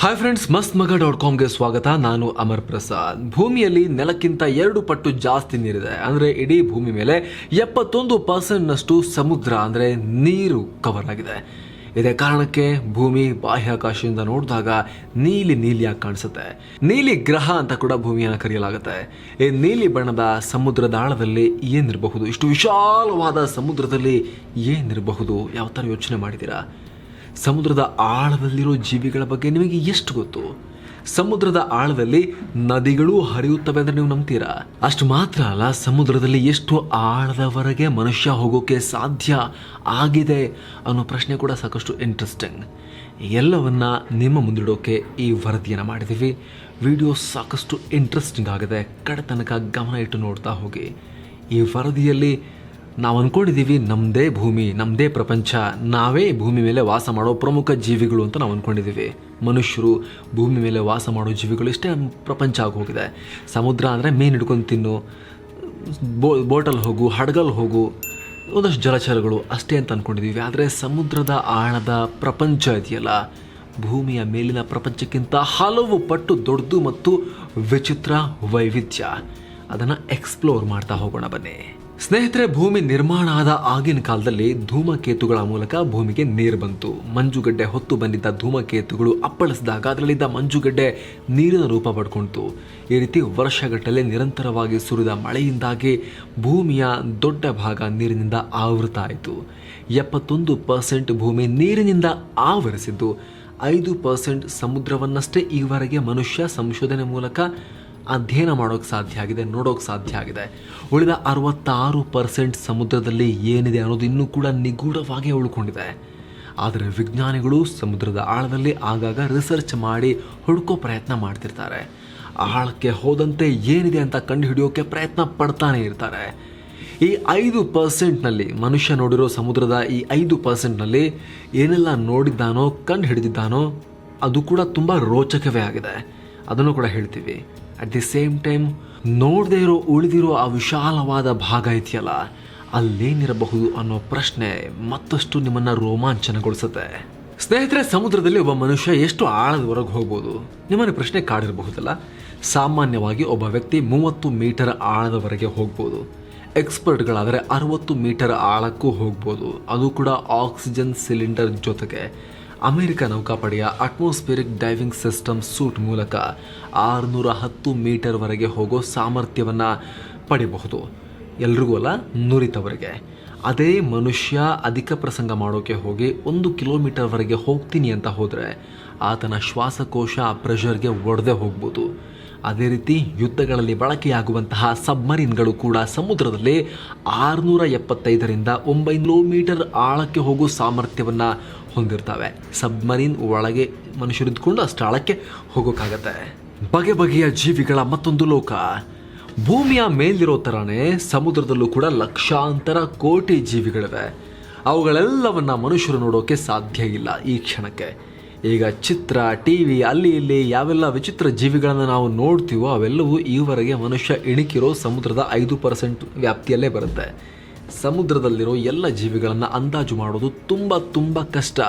Hi friends ಮಸ್ತ್ ಮಗ dot ಕಾಮ್ಗೆ ಸ್ವಾಗತ. ನಾನು ಅಮರ್ ಪ್ರಸಾದ್. ಭೂಮಿಯಲ್ಲಿ ನೆಲಕ್ಕಿಂತ ಎರಡು ಪಟ್ಟು ಜಾಸ್ತಿ ನೀರಿದೆ. ಅಂದರೆ ಇಡೀ ಭೂಮಿ ಮೇಲೆ ಎಪ್ಪತ್ತೊಂದು ಪರ್ಸೆಂಟ್ನಷ್ಟು ಸಮುದ್ರ, ಅಂದರೆ ನೀರು ಕವರ್ ಆಗಿದೆ. ಇದೇ ಕಾರಣಕ್ಕೆ ಭೂಮಿ ಬಾಹ್ಯಾಕಾಶದಿಂದ ನೋಡಿದಾಗ ನೀಲಿ ನೀಲಿಯಾಗಿ ಕಾಣಿಸುತ್ತೆ. ನೀಲಿ ಗ್ರಹ ಅಂತ ಕೂಡ ಭೂಮಿಯನ್ನು ಕರೆಯಲಾಗುತ್ತೆ. ಈ ನೀಲಿ ಬಣ್ಣದ ಸಮುದ್ರದ ಆಳದಲ್ಲಿ ಏನಿರಬಹುದು? ಇಷ್ಟು ವಿಶಾಲವಾದ ಸಮುದ್ರದಲ್ಲಿ ಏನಿರಬಹುದು? ಯಾವ ಯೋಚನೆ ಮಾಡಿದ್ದೀರಾ? ಸಮುದ್ರದ ಆಳದಲ್ಲಿರೋ ಜೀವಿಗಳ ಬಗ್ಗೆ ನಿಮಗೆ ಎಷ್ಟು ಗೊತ್ತು? ಸಮುದ್ರದ ಆಳದಲ್ಲಿ ನದಿಗಳು ಹರಿಯುತ್ತವೆ ಅಂದ್ರೆ ನೀವು ನಂಬ್ತೀರಾ? ಅಷ್ಟು ಮಾತ್ರ ಅಲ್ಲ, ಸಮುದ್ರದಲ್ಲಿ ಎಷ್ಟು ಆಳದವರೆಗೆ ಮನುಷ್ಯ ಹೋಗೋಕೆ ಸಾಧ್ಯ ಆಗಿದೆ ಅನ್ನೋ ಪ್ರಶ್ನೆ ಕೂಡ ಸಾಕಷ್ಟು ಇಂಟ್ರೆಸ್ಟಿಂಗ್ ಎಲ್ಲವನ್ನ ನಿಮ್ಮ ಮುಂದಿಡೋಕೆ ಈ ವರದಿಯನ್ನು ಮಾಡಿದ್ದೀವಿ. ವಿಡಿಯೋ ಸಾಕಷ್ಟು ಇಂಟ್ರೆಸ್ಟಿಂಗ್ ಆಗಿದೆ. ಕಡೆ ಗಮನ ಇಟ್ಟು ನೋಡ್ತಾ ಹೋಗಿ. ಈ ವರದಿಯಲ್ಲಿ ನಾವು ಅಂದ್ಕೊಂಡಿದ್ದೀವಿ ನಮ್ಮದೇ ಭೂಮಿ ನಮ್ಮದೇ ಪ್ರಪಂಚ, ನಾವೇ ಭೂಮಿ ಮೇಲೆ ವಾಸ ಮಾಡೋ ಪ್ರಮುಖ ಜೀವಿಗಳು ಅಂತ ನಾವು ಅಂದ್ಕೊಂಡಿದ್ದೀವಿ ಮನುಷ್ಯರು ಭೂಮಿ ಮೇಲೆ ವಾಸ ಮಾಡೋ ಜೀವಿಗಳು ಇಷ್ಟೇ ಪ್ರಪಂಚ ಆಗೋಗಿದೆ ಸಮುದ್ರ ಅಂದರೆ ಮೀನು ಹಿಡ್ಕೊಂಡು ತಿನ್ನು, ಬೋ ಬೋಟಲ್ಲಿ ಹೋಗು ಹಡಗಲ್ಲಿ ಹೋಗು, ಒಂದಷ್ಟು ಜಲಚರಗಳು ಅಷ್ಟೇ ಅಂತ ಅಂದ್ಕೊಂಡಿದ್ದೀವಿ ಆದರೆ ಸಮುದ್ರದ ಆಳದ ಪ್ರಪಂಚ ಇದೆಯಲ್ಲ, ಭೂಮಿಯ ಮೇಲಿನ ಪ್ರಪಂಚಕ್ಕಿಂತ ಹಲವು ಪಟ್ಟು ದೊಡ್ಡದು ಮತ್ತು ವಿಚಿತ್ರ ವೈವಿಧ್ಯ. ಅದನ್ನು ಎಕ್ಸ್ಪ್ಲೋರ್ ಮಾಡ್ತಾ ಹೋಗೋಣ ಬನ್ನಿ. ಸ್ನೇಹಿತರೆ, ಭೂಮಿ ನಿರ್ಮಾಣ ಆದ ಆಗಿನ ಕಾಲದಲ್ಲಿ ಧೂಮಕೇತುಗಳ ಮೂಲಕ ಭೂಮಿಗೆ ನೀರು ಬಂತು. ಮಂಜುಗಡ್ಡೆ ಹೊತ್ತು ಬಂದಿದ್ದ ಧೂಮಕೇತುಗಳು ಅಪ್ಪಳಿಸಿದಾಗ ಅದರಲ್ಲಿದ್ದ ಮಂಜುಗಡ್ಡೆ ನೀರಿನ ರೂಪ ಪಡ್ಕೊಳ್ತು ಈ ರೀತಿ ವರ್ಷಗಟ್ಟಲೆ ನಿರಂತರವಾಗಿ ಸುರಿದ ಮಳೆಯಿಂದಾಗಿ ಭೂಮಿಯ ದೊಡ್ಡ ಭಾಗ ನೀರಿನಿಂದ ಆವೃತ ಆಯಿತು. ಎಪ್ಪತ್ತೊಂದು ಪರ್ಸೆಂಟ್ ಭೂಮಿ ನೀರಿನಿಂದ ಆವರಿಸಿದ್ದು, ಐದು ಪರ್ಸೆಂಟ್ ಸಮುದ್ರವನ್ನಷ್ಟೇ ಈವರೆಗೆ ಮನುಷ್ಯ ಸಂಶೋಧನೆ ಮೂಲಕ ಅಧ್ಯಯನ ಮಾಡೋಕ್ಕೆ ಸಾಧ್ಯ ಆಗಿದೆ, ನೋಡೋಕೆ ಸಾಧ್ಯ ಆಗಿದೆ. ಉಳಿದ ಅರವತ್ತಾರು ಪರ್ಸೆಂಟ್ ಸಮುದ್ರದಲ್ಲಿ ಏನಿದೆ ಅನ್ನೋದು ಇನ್ನೂ ಕೂಡ ನಿಗೂಢವಾಗಿ ಉಳ್ಕೊಂಡಿದೆ. ಆದರೆ ವಿಜ್ಞಾನಿಗಳು ಸಮುದ್ರದ ಆಳದಲ್ಲಿ ಆಗಾಗ ರಿಸರ್ಚ್ ಮಾಡಿ ಹುಡುಕೋ ಪ್ರಯತ್ನ ಮಾಡ್ತಿರ್ತಾರೆ. ಆಳಕ್ಕೆ ಹೋದಂತೆ ಏನಿದೆ ಅಂತ ಕಂಡುಹಿಡಿಯೋಕ್ಕೆ ಪ್ರಯತ್ನ ಪಡ್ತಾನೆ ಇರ್ತಾರೆ. ಈ ಐದು ಪರ್ಸೆಂಟ್ನಲ್ಲಿ ಮನುಷ್ಯ ನೋಡಿರೋ ಸಮುದ್ರದ ಈ ಐದು ಪರ್ಸೆಂಟ್ನಲ್ಲಿ ಏನೆಲ್ಲ ನೋಡಿದ್ದಾನೋ ಕಂಡು ಹಿಡಿದಿದ್ದಾನೋ ಅದು ಕೂಡ ತುಂಬ ರೋಚಕವೇ ಆಗಿದೆ. ಅದನ್ನು ಕೂಡ ಹೇಳ್ತೀವಿ. ಅಟ್ ದಿ ಸೇಮ್ ಟೈಮ್ ನೋಡದೇ ಇರೋ, ಉಳಿದಿರೋ ಆ ವಿಶಾಲವಾದ ಭಾಗ ಇದೆಯಲ್ಲ, ಅಲ್ಲೇನಿರಬಹುದು ಅನ್ನೋ ಪ್ರಶ್ನೆ ಮತ್ತಷ್ಟು ನಿಮ್ಮನ್ನು ರೋಮಾಂಚನಗೊಳಿಸುತ್ತೆ. ಸ್ನೇಹಿತರೆ, ಸಮುದ್ರದಲ್ಲಿ ಒಬ್ಬ ಮನುಷ್ಯ ಎಷ್ಟು ಆಳದವರೆಗೆ ಹೋಗ್ಬೋದು? ನಿಮ್ಮನ್ನು ಪ್ರಶ್ನೆ ಕಾಡಿರಬಹುದಲ್ಲ? ಸಾಮಾನ್ಯವಾಗಿ ಒಬ್ಬ ವ್ಯಕ್ತಿ ಮೂವತ್ತು ಮೀಟರ್ ಆಳದವರೆಗೆ ಹೋಗ್ಬೋದು. ಎಕ್ಸ್ಪರ್ಟ್ಗಳಾದರೆ ಅರವತ್ತು ಮೀಟರ್ ಆಳಕ್ಕೂ ಹೋಗ್ಬೋದು. ಅದು ಕೂಡ ಆಕ್ಸಿಜನ್ ಸಿಲಿಂಡರ್ ಜೊತೆಗೆ. ಅಮೆರಿಕ ನೌಕಾಪಡೆಯ ಅಟ್ಮಾಸ್ಫಿಯರಿಕ್ ಡೈವಿಂಗ್ ಸಿಸ್ಟಮ್ ಸೂಟ್ ಮೂಲಕ ಆರುನೂರ ಹತ್ತು ಮೀಟರ್ವರೆಗೆ ಹೋಗೋ ಸಾಮರ್ಥ್ಯವನ್ನು ಪಡಿಬಹುದು ಎಲ್ರಿಗೂ ಅಲ್ಲ, ನುರಿತವರಿಗೆ. ಅದೇ ಮನುಷ್ಯ ಅಧಿಕ ಪ್ರಸಂಗ ಮಾಡೋಕೆ ಹೋಗಿ ಒಂದು ಕಿಲೋಮೀಟರ್ವರೆಗೆ ಹೋಗ್ತೀನಿ ಅಂತ ಹೋದರೆ ಆತನ ಶ್ವಾಸಕೋಶ ಆ ಪ್ರೆಷರ್ಗೆ ಒಡೆದೇ ಹೋಗ್ಬೋದು. ಅದೇ ರೀತಿ ಯುದ್ಧಗಳಲ್ಲಿ ಬಳಕೆಯಾಗುವಂತಹ ಸಬ್ಮರೀನ್ಗಳು ಕೂಡ ಸಮುದ್ರದಲ್ಲಿ ಆರುನೂರ ಎಪ್ಪತ್ತೈದರಿಂದ ಒಂಬೈನೂರು ಮೀಟರ್ ಆಳಕ್ಕೆ ಹೋಗೋ ಸಾಮರ್ಥ್ಯವನ್ನು ಹೊಂದಿರ್ತವೆ. ಸಬ್ಮರೀನ್ ಒಳಗೆ ಮನುಷ್ಯರಿದ್ಕೊಂಡು ಅಷ್ಟು ಆಳಕ್ಕೆ ಹೋಗೋಕ್ಕಾಗತ್ತೆ ಬಗೆ ಬಗೆಯ ಜೀವಿಗಳ ಮತ್ತೊಂದು ಲೋಕ. ಭೂಮಿಯ ಮೇಲಿರೋ ಥರನೇ ಸಮುದ್ರದಲ್ಲೂ ಕೂಡ ಲಕ್ಷಾಂತರ ಕೋಟಿ ಜೀವಿಗಳಿವೆ. ಅವುಗಳೆಲ್ಲವನ್ನ ಮನುಷ್ಯರು ನೋಡೋಕೆ ಸಾಧ್ಯ ಇಲ್ಲ ಈ ಕ್ಷಣಕ್ಕೆ. ಈಗ ಚಿತ್ರ ಟಿ ವಿ ಅಲ್ಲಿ ಇಲ್ಲಿ ಯಾವೆಲ್ಲ ವಿಚಿತ್ರ ಜೀವಿಗಳನ್ನು ನಾವು ನೋಡ್ತೀವೋ ಅವೆಲ್ಲವೂ ಈವರೆಗೆ ಮನುಷ್ಯ ಇಣುಕಿರೋ ಸಮುದ್ರದ ಐದು ಪರ್ಸೆಂಟ್ ವ್ಯಾಪ್ತಿಯಲ್ಲೇ ಬರುತ್ತೆ. ಸಮುದ್ರದಲ್ಲಿರೋ ಎಲ್ಲ ಜೀವಿಗಳನ್ನು ಅಂದಾಜು ಮಾಡೋದು ತುಂಬ ತುಂಬ ಕಷ್ಟ.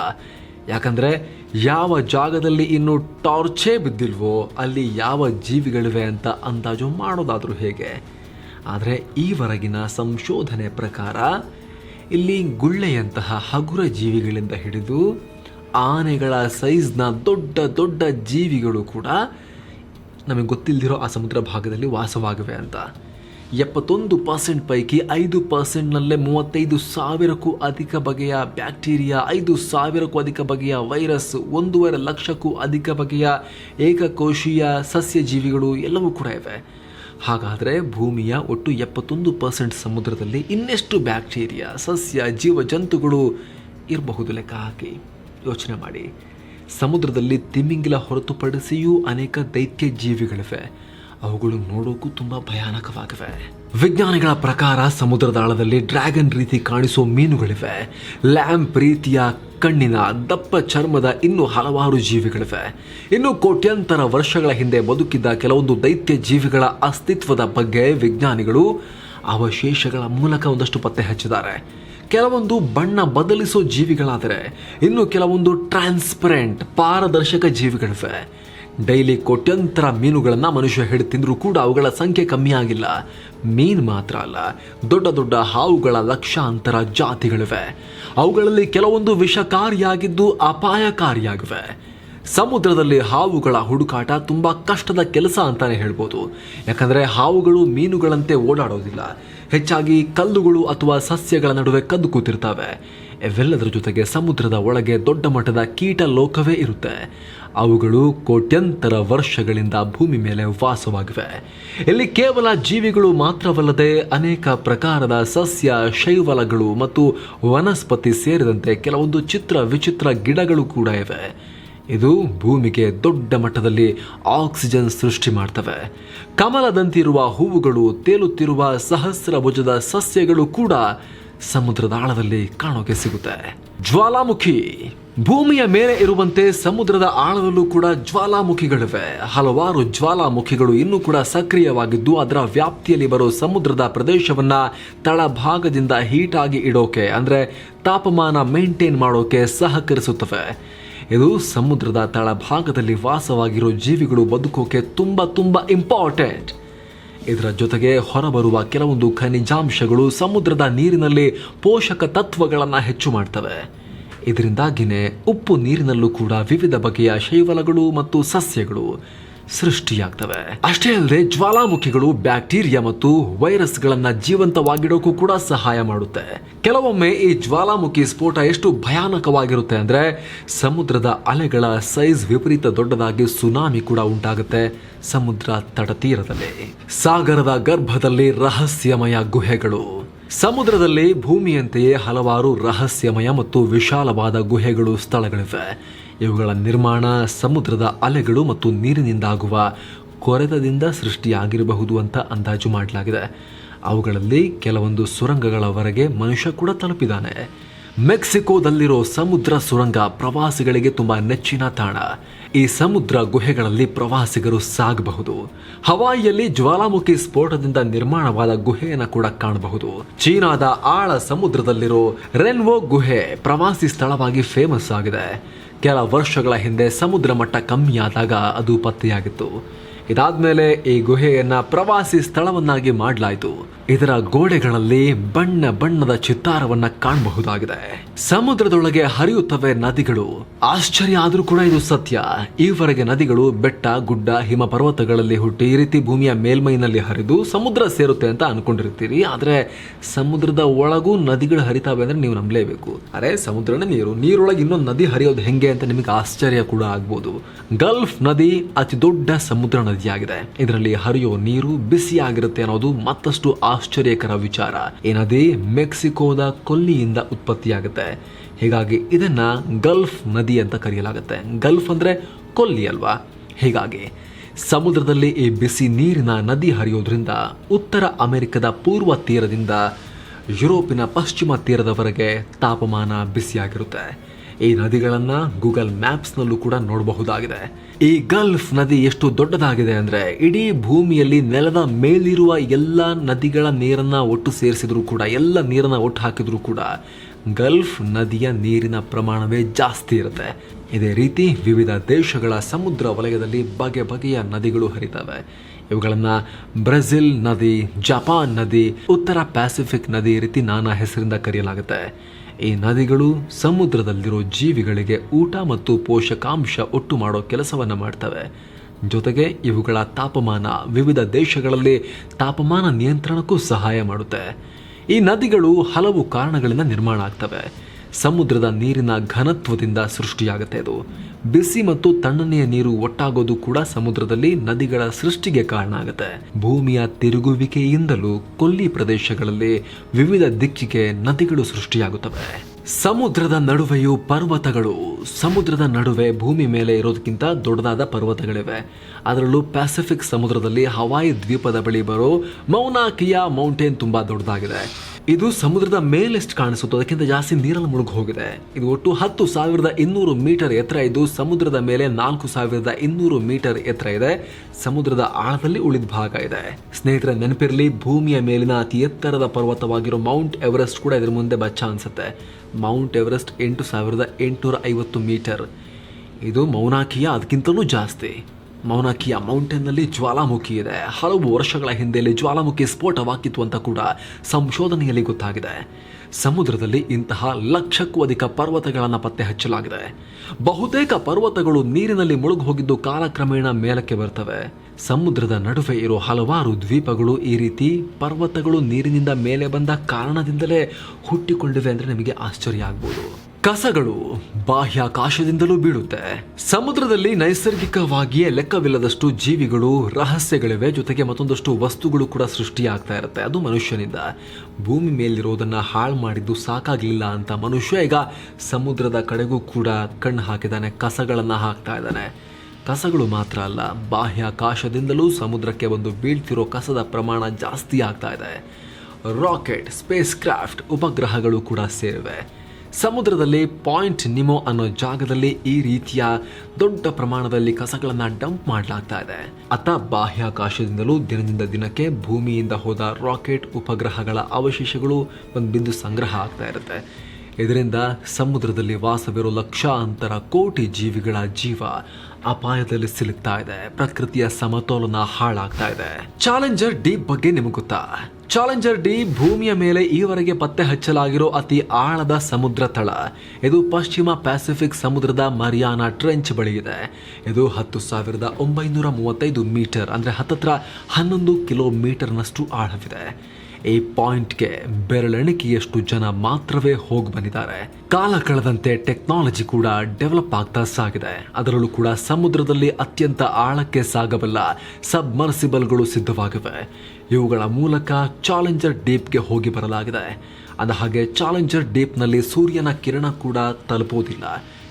ಯಾಕಂದರೆ ಯಾವ ಜಾಗದಲ್ಲಿ ಇನ್ನು ಟಾರ್ಚೇ ಬಿದ್ದಿಲ್ವೋ ಅಲ್ಲಿ ಯಾವ ಜೀವಿಗಳಿವೆ ಅಂತ ಅಂದಾಜು ಮಾಡೋದಾದರೂ ಹೇಗೆ. ಆದರೆ ಈವರೆಗಿನ ಸಂಶೋಧನೆ ಪ್ರಕಾರ ಇಲ್ಲಿ ಗುಳ್ಳೆಯಂತಹ ಹಗುರ ಜೀವಿಗಳಿಂದ ಹಿಡಿದು ಆನೆಗಳ ಸೈಜ್ನ ದೊಡ್ಡ ದೊಡ್ಡ ಜೀವಿಗಳು ಕೂಡ ನಮಗೆ ಗೊತ್ತಿಲ್ಲದಿರೋ ಆ ಸಮುದ್ರ ಭಾಗದಲ್ಲಿ ವಾಸವಾಗಿವೆ ಅಂತ. ಎಪ್ಪತ್ತೊಂದು ಪರ್ಸೆಂಟ್ ಪೈಕಿ ಐದು ಪರ್ಸೆಂಟ್ನಲ್ಲೇ ಮೂವತ್ತೈದು ಸಾವಿರಕ್ಕೂ ಅಧಿಕ ಬಗೆಯ ಬ್ಯಾಕ್ಟೀರಿಯಾ, ಐದು ಸಾವಿರಕ್ಕೂ ಅಧಿಕ ಬಗೆಯ ವೈರಸ್, ಒಂದೂವರೆ ಲಕ್ಷಕ್ಕೂ ಅಧಿಕ ಬಗೆಯ ಏಕಕೋಶೀಯ ಸಸ್ಯ ಜೀವಿಗಳು ಎಲ್ಲವೂ ಕೂಡ ಇವೆ. ಹಾಗಾದರೆ ಭೂಮಿಯ ಒಟ್ಟು ಎಪ್ಪತ್ತೊಂದು ಪರ್ಸೆಂಟ್ ಸಮುದ್ರದಲ್ಲಿ ಇನ್ನೆಷ್ಟು ಬ್ಯಾಕ್ಟೀರಿಯಾ, ಸಸ್ಯ ಜೀವ ಜಂತುಗಳು ಇರಬಹುದು ಲೆಕ್ಕ ಹಾಕಿ? ಯೋಚನೆ ಮಾಡಿ. ಸಮುದ್ರದಲ್ಲಿ ತಿಮಿಂಗಿಲ ಹೊರತುಪಡಿಸಿಯೂ ಅನೇಕ ದೈತ್ಯ ಜೀವಿಗಳಿವೆ ಅವುಗಳು ನೋಡೋಕ್ಕೂ ತುಂಬ ಭಯಾನಕವಾಗಿವೆ. ವಿಜ್ಞಾನಿಗಳ ಪ್ರಕಾರ ಸಮುದ್ರದಾಳದಲ್ಲಿ ಡ್ರ್ಯಾಗನ್ ರೀತಿ ಕಾಣಿಸೋ ಮೀನುಗಳಿವೆ. ಲ್ಯಾಂಪ್ ರೀತಿಯ ಕಣ್ಣಿನ ದಪ್ಪ ಚರ್ಮದ ಇನ್ನೂ ಹಲವಾರು ಜೀವಿಗಳಿವೆ. ಇನ್ನು ಕೋಟ್ಯಂತರ ವರ್ಷಗಳ ಹಿಂದೆ ಬದುಕಿದ್ದ ಕೆಲವೊಂದು ದೈತ್ಯ ಜೀವಿಗಳ ಅಸ್ತಿತ್ವದ ಬಗ್ಗೆ ವಿಜ್ಞಾನಿಗಳು ಅವಶೇಷಗಳ ಮೂಲಕ ಒಂದಷ್ಟು ಪತ್ತೆ ಹಚ್ಚಿದ್ದಾರೆ. ಕೆಲವೊಂದು ಬಣ್ಣ ಬದಲಿಸೋ ಜೀವಿಗಳಾದರೆ, ಇನ್ನು ಕೆಲವೊಂದು ಟ್ರಾನ್ಸ್ಪರೆಂಟ್, ಪಾರದರ್ಶಕ ಜೀವಿಗಳಿವೆ. ಡೈಲಿ ಕೋಟ್ಯಂತರ ಮೀನುಗಳನ್ನು ಮನುಷ್ಯ ಹಿಡಿದು ತಿಂದರೂ ಕೂಡ ಅವುಗಳ ಸಂಖ್ಯೆ ಕಮ್ಮಿ ಆಗಿಲ್ಲ. ಮೀನು ಮಾತ್ರ ಅಲ್ಲ, ದೊಡ್ಡ ದೊಡ್ಡ ಹಾವುಗಳ ಲಕ್ಷಾಂತರ ಜಾತಿಗಳಿವೆ. ಅವುಗಳಲ್ಲಿ ಕೆಲವೊಂದು ವಿಷಕಾರಿಯಾಗಿದ್ದು ಅಪಾಯಕಾರಿಯಾಗಿವೆ. ಸಮುದ್ರದಲ್ಲಿ ಹಾವುಗಳ ಹುಡುಕಾಟ ತುಂಬ ಕಷ್ಟದ ಕೆಲಸ ಅಂತಾನೆ ಹೇಳ್ಬೋದು. ಯಾಕಂದರೆ ಹಾವುಗಳು ಮೀನುಗಳಂತೆ ಓಡಾಡೋದಿಲ್ಲ. ಹೆಚ್ಚಾಗಿ ಕಲ್ಲುಗಳು ಅಥವಾ ಸಸ್ಯಗಳ ನಡುವೆ ಕದ್ದು ಕೂತಿರ್ತವೆ. ಇವೆಲ್ಲದರ ಜೊತೆಗೆ ಸಮುದ್ರದ ಒಳಗೆ ದೊಡ್ಡ ಮಟ್ಟದ ಕೀಟ ಲೋಕವೇ ಇರುತ್ತೆ. ಅವುಗಳು ಕೋಟ್ಯಂತರ ವರ್ಷಗಳಿಂದ ಭೂಮಿ ಮೇಲೆ ವಾಸವಾಗಿವೆ. ಇಲ್ಲಿ ಕೇವಲ ಜೀವಿಗಳು ಮಾತ್ರವಲ್ಲದೆ ಅನೇಕ ಪ್ರಕಾರದ ಸಸ್ಯ, ಶೈವಲಗಳು ಮತ್ತು ವನಸ್ಪತಿ ಸೇರಿದಂತೆ ಕೆಲವೊಂದು ಚಿತ್ರ ವಿಚಿತ್ರ ಗಿಡಗಳು ಕೂಡ ಇವೆ. ಇದು ಭೂಮಿಗೆ ದೊಡ್ಡ ಮಟ್ಟದಲ್ಲಿ ಆಕ್ಸಿಜನ್ ಸೃಷ್ಟಿ ಮಾಡ್ತವೆ. ಕಮಲದಂತಿರುವ ಹೂವುಗಳು ತೇಲುತ್ತಿರುವ ಸಹಸ್ರ ಸಸ್ಯಗಳು ಕೂಡ ಸಮುದ್ರದ ಆಳದಲ್ಲಿ ಕಾಣೋಕೆ ಸಿಗುತ್ತೆ. ಜ್ವಾಲಾಮುಖಿ. ಭೂಮಿಯ ಮೇಲೆ ಇರುವಂತೆ ಸಮುದ್ರದ ಆಳದಲ್ಲೂ ಕೂಡ ಜ್ವಾಲಾಮುಖಿಗಳಿವೆ. ಹಲವಾರು ಜ್ವಾಲಾಮುಖಿಗಳು ಇನ್ನೂ ಕೂಡ ಸಕ್ರಿಯವಾಗಿದ್ದು, ಅದರ ವ್ಯಾಪ್ತಿಯಲ್ಲಿ ಬರೋ ಸಮುದ್ರದ ಪ್ರದೇಶವನ್ನ ತಳಭಾಗದಿಂದ ಹೀಟಾಗಿ ಇಡೋಕೆ, ಅಂದ್ರೆ ತಾಪಮಾನ ಮೇಂಟೈನ್ ಮಾಡೋಕೆ ಸಹಕರಿಸುತ್ತವೆ. ಇದು ಸಮುದ್ರದ ತಳಭಾಗದಲ್ಲಿ ವಾಸವಾಗಿರೋ ಜೀವಿಗಳು ಬದುಕೋಕೆ ತುಂಬ ತುಂಬ ಇಂಪಾರ್ಟೆಂಟ್ ಇದರ ಜೊತೆಗೆ ಹೊರಬರುವ ಕೆಲವೊಂದು ಖನಿಜಾಂಶಗಳು ಸಮುದ್ರದ ನೀರಿನಲ್ಲಿ ಪೋಷಕ ತತ್ವಗಳನ್ನು ಹೆಚ್ಚು ಮಾಡ್ತವೆ. ಇದರಿಂದಾಗಿನೇ ಉಪ್ಪು ನೀರಿನಲ್ಲೂ ಕೂಡ ವಿವಿಧ ಬಗೆಯ ಶೈವಲಗಳು ಮತ್ತು ಸಸ್ಯಗಳು ಸೃಷ್ಟಿಯಾಗ್ತವೆ. ಅಷ್ಟೇ ಅಲ್ಲದೆ ಜ್ವಾಲಾಮುಖಿಗಳು, ಬ್ಯಾಕ್ಟೀರಿಯಾ ಮತ್ತು ವೈರಸ್ಗಳನ್ನ ಜೀವಂತವಾಗಿಡೋಕು ಕೂಡ ಸಹಾಯ ಮಾಡುತ್ತೆ. ಕೆಲವೊಮ್ಮೆ ಈ ಜ್ವಾಲಾಮುಖಿ ಸ್ಫೋಟ ಎಷ್ಟು ಭಯಾನಕವಾಗಿರುತ್ತೆ ಅಂದ್ರೆ ಸಮುದ್ರದ ಅಲೆಗಳ ಸೈಜ್ ವಿಪರೀತ ದೊಡ್ಡದಾಗಿ ಸುನಾಮಿ ಕೂಡ ಉಂಟಾಗುತ್ತೆ ಸಮುದ್ರ ತಟತೀರದಲ್ಲಿ. ಸಾಗರದ ಗರ್ಭದಲ್ಲಿ ರಹಸ್ಯಮಯ ಗುಹೆಗಳು. ಸಮುದ್ರದಲ್ಲಿ ಭೂಮಿಯಂತೆಯೇ ಹಲವಾರು ರಹಸ್ಯಮಯ ಮತ್ತು ವಿಶಾಲವಾದ ಗುಹೆಗಳು ಸ್ಥಳಗಳಿವೆ. ಇವುಗಳ ನಿರ್ಮಾಣ ಸಮುದ್ರದ ಅಲೆಗಳು ಮತ್ತು ನೀರಿನಿಂದಾಗುವ ಕೊರೆತದಿಂದ ಸೃಷ್ಟಿಯಾಗಿರಬಹುದು ಅಂತ ಅಂದಾಜು ಮಾಡಲಾಗಿದೆ. ಅವುಗಳಲ್ಲಿ ಕೆಲವೊಂದು ಸುರಂಗಗಳವರೆಗೆ ಮನುಷ್ಯ ಕೂಡ ತಲುಪಿದ್ದಾನೆ. ಮೆಕ್ಸಿಕೋದಲ್ಲಿರೋ ಸಮುದ್ರ ಸುರಂಗ ಪ್ರವಾಸಿಗಳಿಗೆ ತುಂಬಾ ನೆಚ್ಚಿನ ತಾಣ. ಈ ಸಮುದ್ರ ಗುಹೆಗಳಲ್ಲಿ ಪ್ರವಾಸಿಗರು ಸಾಗಬಹುದು. ಹವಾಯಿಯಲ್ಲಿ ಜ್ವಾಲಾಮುಖಿ ಸ್ಫೋಟದಿಂದ ನಿರ್ಮಾಣವಾದ ಗುಹೆಯನ್ನು ಕೂಡ ಕಾಣಬಹುದು. ಚೀನಾದ ಆಳ ಸಮುದ್ರದಲ್ಲಿರೋ ರೆನ್ವೋ ಗುಹೆ ಪ್ರವಾಸಿ ಸ್ಥಳವಾಗಿ ಫೇಮಸ್ ಆಗಿದೆ. ಕೆಲ ವರ್ಷಗಳ ಹಿಂದೆ ಸಮುದ್ರ ಮಟ್ಟ ಕಮ್ಮಿಯಾದಾಗ ಅದು ಪತ್ತೆಯಾಗಿತ್ತು. ಇದಾದ ಮೇಲೆ ಈ ಗುಹೆಯನ್ನು ಪ್ರವಾಸಿ ಸ್ಥಳವನ್ನಾಗಿ ಮಾಡಲಾಯಿತು. ಇದರ ಗೋಡೆಗಳಲ್ಲಿ ಬಣ್ಣ ಬಣ್ಣದ ಚಿತ್ತಾರವನ್ನ ಕಾಣಬಹುದಾಗಿದೆ. ಸಮುದ್ರದೊಳಗೆ ಹರಿಯುತ್ತವೆ ನದಿಗಳು. ಆಶ್ಚರ್ಯ ಆದರೂ ಕೂಡ ಇದು ಸತ್ಯ. ಈವರೆಗೆ ನದಿಗಳು ಬೆಟ್ಟ, ಗುಡ್ಡ ಹಿಮ ಪರ್ವತಗಳಲ್ಲಿ ಹುಟ್ಟಿ ಈ ರೀತಿ ಭೂಮಿಯ ಮೇಲ್ಮೈನಲ್ಲಿ ಹರಿದು ಸಮುದ್ರ ಸೇರುತ್ತೆ ಅಂತ ಅನ್ಕೊಂಡಿರ್ತೀರಿ. ಆದ್ರೆ ಸಮುದ್ರದ ಒಳಗೂ ನದಿಗಳು ಹರಿತಾವೆ ಅಂದ್ರೆ ನೀವು ನಂಬಲೇಬೇಕು. ಅರೆ, ಸಮುದ್ರನೇ ನೀರು, ನೀರೊಳಗೆ ಇನ್ನೊಂದು ನದಿ ಹರಿಯೋದು ಹೆಂಗೆ ಅಂತ ನಿಮಗೆ ಆಶ್ಚರ್ಯ ಕೂಡ ಆಗ್ಬೋದು. ಗಲ್ಫ್ ನದಿ ಅತಿ ದೊಡ್ಡ ಸಮುದ್ರ ನದಿಯಾಗಿದೆ. ಇದರಲ್ಲಿ ಹರಿಯೋ ನೀರು ಬಿಸಿಯಾಗಿರುತ್ತೆ ಅನ್ನೋದು ಮತ್ತಷ್ಟು ಆಶ್ಚರ್ಯಕರ ವಿಚಾರ. ಏನದೇ ನದಿ ಮೆಕ್ಸಿಕೋದ ಕೊಲ್ಲಿಯಿಂದ ಉತ್ಪತ್ತಿಯಾಗುತ್ತೆ. ಹೀಗಾಗಿ ಇದನ್ನ ಗಲ್ಫ್ ನದಿ ಅಂತ ಕರೆಯಲಾಗುತ್ತೆ. ಗಲ್ಫ್ ಅಂದ್ರೆ ಕೊಲ್ಲಿ ಅಲ್ವಾ? ಹೀಗಾಗಿ ಸಮುದ್ರದಲ್ಲಿ ಈ ಬಿಸಿ ನೀರಿನ ನದಿ ಹರಿಯೋದ್ರಿಂದ ಉತ್ತರ ಅಮೆರಿಕದ ಪೂರ್ವ ತೀರದಿಂದ ಯುರೋಪಿನ ಪಶ್ಚಿಮ ತೀರದವರೆಗೆ ತಾಪಮಾನ ಬಿಸಿಯಾಗಿರುತ್ತೆ. ಈ ನದಿಗಳನ್ನು ಗೂಗಲ್ ಮ್ಯಾಪ್ಸ್ನಲ್ಲೂ ಕೂಡ ನೋಡಬಹುದಾಗಿದೆ. ಈ ಗಲ್ಫ್ ನದಿ ಎಷ್ಟು ದೊಡ್ಡದಾಗಿದೆ ಅಂದ್ರೆ ಇಡೀ ಭೂಮಿಯಲ್ಲಿ ನೆಲದ ಮೇಲಿರುವ ಎಲ್ಲ ನದಿಗಳ ನೀರನ್ನ ಒಟ್ಟು ಸೇರಿಸಿದ್ರು ಕೂಡ, ಎಲ್ಲ ನೀರನ್ನ ಒಟ್ಟು ಹಾಕಿದ್ರು ಕೂಡ ಗಲ್ಫ್ ನದಿಯ ನೀರಿನ ಪ್ರಮಾಣವೇ ಜಾಸ್ತಿ ಇರುತ್ತೆ. ಇದೇ ರೀತಿ ವಿವಿಧ ದೇಶಗಳ ಸಮುದ್ರ ವಲಯದಲ್ಲಿ ಬಗೆ ಬಗೆಯ ನದಿಗಳು ಹರಿತವೆ. ಇವುಗಳನ್ನು ಬ್ರೆಜಿಲ್ ನದಿ, ಜಪಾನ್ ನದಿ, ಉತ್ತರ ಪ್ಯಾಸಿಫಿಕ್ ನದಿ ರೀತಿ ನಾನಾ ಹೆಸರಿಂದ ಕರೆಯಲಾಗುತ್ತೆ. ಈ ನದಿಗಳು ಸಮುದ್ರದಲ್ಲಿರೋ ಜೀವಿಗಳಿಗೆ ಊಟ ಮತ್ತು ಪೋಷಕಾಂಶ ಒಟ್ಟು ಮಾಡೋ ಕೆಲಸವನ್ನು ಮಾಡ್ತವೆ. ಜೊತೆಗೆ ಇವುಗಳ ತಾಪಮಾನ ವಿವಿಧ ದೇಶಗಳಲ್ಲಿ ತಾಪಮಾನ ನಿಯಂತ್ರಣಕ್ಕೂ ಸಹಾಯ ಮಾಡುತ್ತೆ. ಈ ನದಿಗಳು ಹಲವು ಕಾರಣಗಳಿಂದ ನಿರ್ಮಾಣ ಆಗ್ತವೆ. ಸಮುದ್ರದ ನೀರಿನ ಘನತ್ವದಿಂದ ಸೃಷ್ಟಿಯಾಗುತ್ತೆ ಅದು. ಬಿಸಿ ಮತ್ತು ತಣ್ಣನೆಯ ನೀರು ಒಟ್ಟಾಗೋದು ಕೂಡ ಸಮುದ್ರದಲ್ಲಿ ನದಿಗಳ ಸೃಷ್ಟಿಗೆ ಕಾರಣ ಆಗುತ್ತೆ. ಭೂಮಿಯ ತಿರುಗುವಿಕೆಯಿಂದಲೂ ಕೊಲ್ಲಿ ಪ್ರದೇಶಗಳಲ್ಲಿ ವಿವಿಧ ದಿಕ್ಕಿಗೆ ನದಿಗಳು ಸೃಷ್ಟಿಯಾಗುತ್ತವೆ. ಸಮುದ್ರದ ನಡುವೆಯೂ ಪರ್ವತಗಳು. ಸಮುದ್ರದ ನಡುವೆ ಭೂಮಿ ಮೇಲೆ ಇರೋದಕ್ಕಿಂತ ದೊಡ್ಡದಾದ ಪರ್ವತಗಳಿವೆ. ಅದರಲ್ಲೂ ಪ್ಯಾಸಿಫಿಕ್ ಸಮುದ್ರದಲ್ಲಿ ಹವಾಯಿ ದ್ವೀಪದ ಬಳಿ ಬರೋ ಮೌನಾಕಿಯಾ ಮೌಂಟೇನ್ ತುಂಬಾ ದೊಡ್ಡದಾಗಿದೆ. ಇದು ಸಮುದ್ರದ ಮೇಲೆಷ್ಟು ಕಾಣಿಸುತ್ತೋ. ಅದಕ್ಕಿಂತ ಜಾಸ್ತಿ ನೀರಲ್ಲಿ ಮುಳುಗಿ ಹೋಗಿದೆ. ಇದು ಒಟ್ಟು ಹತ್ತು ಸಾವಿರದ ಇನ್ನೂರು ಮೀಟರ್ ಎತ್ತರ. ಇದ್ದು ಸಮುದ್ರದ ಮೇಲೆ ನಾಲ್ಕು ಸಾವಿರದ ಇನ್ನೂರು ಮೀಟರ್ ಎತ್ತರ ಇದೆ. ಸಮುದ್ರದ ಆಳದಲ್ಲಿ ಉಳಿದ ಭಾಗ ಇದೆ. ಸ್ನೇಹಿತರ, ನೆನಪಿರಲಿ, ಭೂಮಿಯ ಮೇಲಿನ ಅತಿ ಎತ್ತರದ ಪರ್ವತವಾಗಿರೋ ಮೌಂಟ್ ಎವರೆಸ್ಟ್ ಕೂಡ ಇದ್ರ ಮುಂದೆ ಬಚ್ಚ ಅನ್ಸುತ್ತೆ. ಮೌಂಟ್ ಎವರೆಸ್ಟ್ ಎಂಟು ಸಾವಿರದ ಎಂಟುನೂರ ಐವತ್ತು ಮೀಟರ್. ಇದು ಮೌನಾಕಿಯ, ಅದಕ್ಕಿಂತಲೂ ಜಾಸ್ತಿ. ಮೌನಾಕಿಯ ಮೌಂಟೇನ್ನಲ್ಲಿ ಜ್ವಾಲಾಮುಖಿ ಇದೆ. ಹಲವು ವರ್ಷಗಳ ಹಿಂದೆ ಇಲ್ಲಿ ಜ್ವಾಲಾಮುಖಿ ಸ್ಫೋಟವಾಗಿತ್ತು ಅಂತ ಕೂಡ ಸಂಶೋಧನೆಯಲ್ಲಿ ಗೊತ್ತಾಗಿದೆ. ಸಮುದ್ರದಲ್ಲಿ ಇಂತಹ ಲಕ್ಷಕ್ಕೂ ಅಧಿಕ ಪರ್ವತಗಳನ್ನು ಪತ್ತೆ ಹಚ್ಚಲಾಗಿದೆ ಬಹುತೇಕ ಪರ್ವತಗಳು ನೀರಿನಲ್ಲಿ ಮುಳುಗು ಹೋಗಿದ್ದು ಕಾಲಕ್ರಮೇಣ ಮೇಲಕ್ಕೆ ಬರ್ತವೆ. ಸಮುದ್ರದ ನಡುವೆ ಇರೋ ಹಲವಾರು ದ್ವೀಪಗಳು ಈ ರೀತಿ ಪರ್ವತಗಳು ನೀರಿನಿಂದ ಮೇಲೆ ಬಂದ ಕಾರಣದಿಂದಲೇ ಹುಟ್ಟಿಕೊಂಡಿವೆ ಅಂದರೆ ನಿಮಗೆ ಆಶ್ಚರ್ಯ ಆಗ್ಬೋದು. ಕಸಗಳು ಬಾಹ್ಯಾಕಾಶದಿಂದಲೂ ಬೀಳುತ್ತೆ. ಸಮುದ್ರದಲ್ಲಿ ನೈಸರ್ಗಿಕವಾಗಿಯೇ ಲೆಕ್ಕವಿಲ್ಲದಷ್ಟು ಜೀವಿಗಳು, ರಹಸ್ಯಗಳಿವೆ. ಜೊತೆಗೆ ಮತ್ತೊಂದಷ್ಟು ವಸ್ತುಗಳು ಕೂಡ ಸೃಷ್ಟಿಯಾಗ್ತಾ ಇರುತ್ತೆ. ಅದು ಮನುಷ್ಯನಿಂದ. ಭೂಮಿ ಮೇಲಿರೋದನ್ನ ಹಾಳು ಮಾಡಿದ್ದು ಸಾಕಾಗಲಿಲ್ಲ ಅಂತ ಮನುಷ್ಯ ಈಗ ಸಮುದ್ರದ ಕಡೆಗೂ ಕೂಡ ಕಣ್ಣು ಹಾಕಿದ್ದಾನೆ, ಕಸಗಳನ್ನ ಹಾಕ್ತಾ ಇದ್ದಾನೆ. ಕಸಗಳು ಮಾತ್ರ ಅಲ್ಲ, ಬಾಹ್ಯಾಕಾಶದಿಂದಲೂ ಸಮುದ್ರಕ್ಕೆ ಒಂದು ಬೀಳ್ತಿರೋ ಕಸದ ಪ್ರಮಾಣ ಜಾಸ್ತಿ ಆಗ್ತಾ ಇದೆ. ರಾಕೆಟ್ ಸ್ಪೇಸ್ ಕ್ರಾಫ್ಟ್ ಉಪಗ್ರಹಗಳು ಕೂಡ ಸೇರಿವೆ. ಸಮುದ್ರದಲ್ಲಿ ಪಾಯಿಂಟ್ ನಿಮೋ ಅನ್ನೋ ಜಾಗದಲ್ಲಿ ಈ ರೀತಿಯ ದೊಡ್ಡ ಪ್ರಮಾಣದಲ್ಲಿ ಕಸಗಳನ್ನು ಡಂಪ್ ಮಾಡಲಾಗ್ತಾ ಇದೆ. ಅತ್ತ ಬಾಹ್ಯಾಕಾಶದಿಂದಲೂ ದಿನದಿಂದ ದಿನಕ್ಕೆ ಭೂಮಿಯಿಂದ ಹೋದ ರಾಕೆಟ್ ಉಪಗ್ರಹಗಳ ಅವಶೇಷಗಳು ಒಂದು ಬಿಂದು ಸಂಗ್ರಹ ಆಗ್ತಾ ಇರುತ್ತೆ. ಇದರಿಂದ ಸಮುದ್ರದಲ್ಲಿ ವಾಸವಿರೋ ಲಕ್ಷಾಂತರ ಕೋಟಿ ಜೀವಿಗಳ ಜೀವ ಅಪಾಯದಲ್ಲಿ ಸಿಲುಕ್ತಾ ಇದೆ. ಪ್ರಕೃತಿಯ ಸಮತೋಲನ ಹಾಳಾಗ್ತಾ ಇದೆ. ಚಾಲೆಂಜರ್ ಡೀಪ್ ಬಗ್ಗೆ ನಿಮಗೆ ಗೊತ್ತಾ? ಚಾಲೆಂಜರ್ ಡಿ ಭೂಮಿಯ ಮೇಲೆ ಈವರೆಗೆ ಪತ್ತೆ ಹಚ್ಚಲಾಗಿರೋ ಅತಿ ಆಳದ ಸಮುದ್ರ ತಳ. ಇದು ಪಶ್ಚಿಮ ಪ್ಯಾಸಿಫಿಕ್ ಸಮುದ್ರದ ಮರಿಯಾನಾ ಟ್ರೆಂಚ್ ಬಳಿ ಇದೆ. ಇದು ಹತ್ತು ಸಾವಿರದ ಒಂಬೈನೂರ ಮೂವತ್ತೈದು ಮೀಟರ್ ಅಂದ್ರೆ ಹತ್ತತ್ರ ಹನ್ನೊಂದು ಕಿಲೋಮೀಟರ್ನಷ್ಟು ಆಳವಿದೆ. ಈ ಪಾಯಿಂಟ್ಗೆ ಬೆರಳೆಣಿಕೆಯಷ್ಟು ಜನ ಮಾತ್ರವೇ ಹೋಗಿ ಬಂದಿದ್ದಾರೆ. ಕಾಲ ಕಳೆದಂತೆ ಟೆಕ್ನಾಲಜಿ ಕೂಡ ಡೆವಲಪ್ ಆಗ್ತಾ ಸಾಗಿದೆ. ಅದರಲ್ಲೂ ಕೂಡ ಸಮುದ್ರದಲ್ಲಿ ಅತ್ಯಂತ ಆಳಕ್ಕೆ ಸಾಗಬಲ್ಲ ಸಬ್ಮರ್ಸಿಬಲ್ಗಳು ಸಿದ್ಧವಾಗಿವೆ. ಇವುಗಳ ಮೂಲಕ ಚಾಲೆಂಜರ್ ಡೀಪ್ಗೆ ಹೋಗಿ ಬರಲಾಗಿದೆ. ಅಂದ ಹಾಗೆ ಚಾಲೆಂಜರ್ ಡೀಪ್ನಲ್ಲಿ ಸೂರ್ಯನ ಕಿರಣ ಕೂಡ ತಲುಪೋದಿಲ್ಲ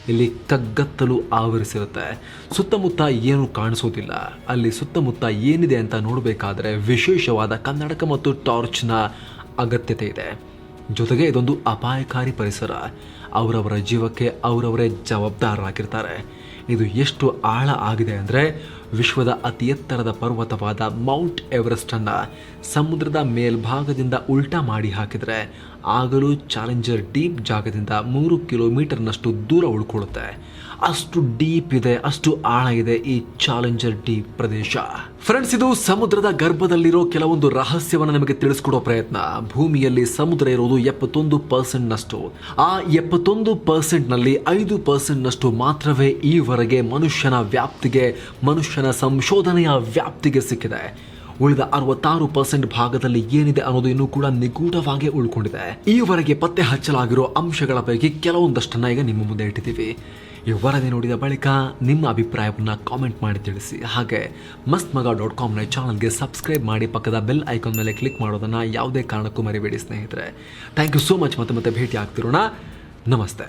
ಇಲ್ಲಿ ಕಗ್ಗತ್ತಲು ಆವರಿಸಿರುತ್ತೆ. ಸುತ್ತಮುತ್ತ ಏನು ಕಾಣಿಸೋದಿಲ್ಲ. ಅಲ್ಲಿ ಸುತ್ತಮುತ್ತ ಏನಿದೆ ಅಂತ ನೋಡಬೇಕಾದ್ರೆ ವಿಶೇಷವಾದ ಕನ್ನಡಕ ಮತ್ತು ಟಾರ್ಚ್ನ ಅಗತ್ಯತೆ ಇದೆ. ಜೊತೆಗೆ ಇದೊಂದು ಅಪಾಯಕಾರಿ ಪರಿಸರ. ಅವರವರ ಜೀವಕ್ಕೆ ಅವರವರೇ ಜವಾಬ್ದಾರರಾಗಿರ್ತಾರೆ. ಇದು ಎಷ್ಟು ಆಳ ಆಗಿದೆ ಅಂದರೆ ವಿಶ್ವದ ಅತಿ ಎತ್ತರದ ಪರ್ವತವಾದ ಮೌಂಟ್ ಎವರೆಸ್ಟನ್ನು ಸಮುದ್ರದ ಮೇಲ್ಭಾಗದಿಂದ ಉಲ್ಟಾ ಮಾಡಿ ಹಾಕಿದರೆ ಆಗಲೂ ಚಾಲೆಂಜರ್ ಡೀಪ್ ಜಾಗದಿಂದ ಮೂರು ಕಿಲೋಮೀಟರ್ನಷ್ಟು ದೂರ ಉಳ್ಕೊಳ್ಳುತ್ತೆ. ಅಷ್ಟು ಡೀಪ್ ಇದೆ, ಅಷ್ಟು ಆಳ ಇದೆ ಈ ಚಾಲೆಂಜರ್ ಡೀಪ್ ಪ್ರದೇಶ. ಫ್ರೆಂಡ್ಸ್, ಇದು ಸಮುದ್ರದ ಗರ್ಭದಲ್ಲಿರೋ ಕೆಲವೊಂದು ರಹಸ್ಯವನ್ನು ನಿಮಗೆ ತಿಳಿಸ್ಕೊಡೋ ಪ್ರಯತ್ನ. ಭೂಮಿಯಲ್ಲಿ ಸಮುದ್ರ ಇರೋದು ಎಪ್ಪತ್ತೊಂದು ಪರ್ಸೆಂಟ್ ನಷ್ಟು ಆ ಎಪ್ಪತ್ತೊಂದು ಪರ್ಸೆಂಟ್ನಲ್ಲಿ ಐದು ಪರ್ಸೆಂಟ್ ನಷ್ಟು ಮಾತ್ರವೇ ಈವರೆಗೆ ಮನುಷ್ಯನ ವ್ಯಾಪ್ತಿಗೆ, ಮನುಷ್ಯನ ಸಂಶೋಧನೆಯ ವ್ಯಾಪ್ತಿಗೆ ಸಿಕ್ಕಿದೆ. ಉಳಿದ ಅರವತ್ತಾರು ಪರ್ಸೆಂಟ್ ಭಾಗದಲ್ಲಿ ಏನಿದೆ ಅನ್ನೋದು ಇನ್ನೂ ಕೂಡ ನಿಗೂಢವಾಗಿ ಉಳ್ಕೊಂಡಿದೆ. ಈವರೆಗೆ ಪತ್ತೆ ಹಚ್ಚಲಾಗಿರೋ ಅಂಶಗಳ ಪೈಕಿ ಕೆಲವೊಂದಷ್ಟನ್ನ ಈಗ ನಿಮ್ಮ ಮುಂದೆ ಇಟ್ಟಿದ್ದೀವಿ. ಈ ವರದಿ ನೋಡಿದ ಬಳಿಕ ನಿಮ್ಮ ಅಭಿಪ್ರಾಯವನ್ನು ಕಾಮೆಂಟ್ ಮಾಡಿ ತಿಳಿಸಿ. ಹಾಗೆ ಮಸ್ತ್ ಮಗ ಡಾಟ್ ಕಾಮ್ನ ಚಾನಲ್ಗೆ ಸಬ್ಸ್ಕ್ರೈಬ್ ಮಾಡಿ ಪಕ್ಕದ ಬೆಲ್ ಐಕಾನ್ ಮೇಲೆ ಕ್ಲಿಕ್ ಮಾಡೋದನ್ನು ಯಾವುದೇ ಕಾರಣಕ್ಕೂ ಮರಿಬೇಡಿ ಸ್ನೇಹಿತರೆ. ಥ್ಯಾಂಕ್ ಯು ಸೋ ಮಚ್ ಮತ್ತೆ ಮತ್ತೆ ಭೇಟಿ ಆಗ್ತಿರೋಣ ನಮಸ್ತೆ.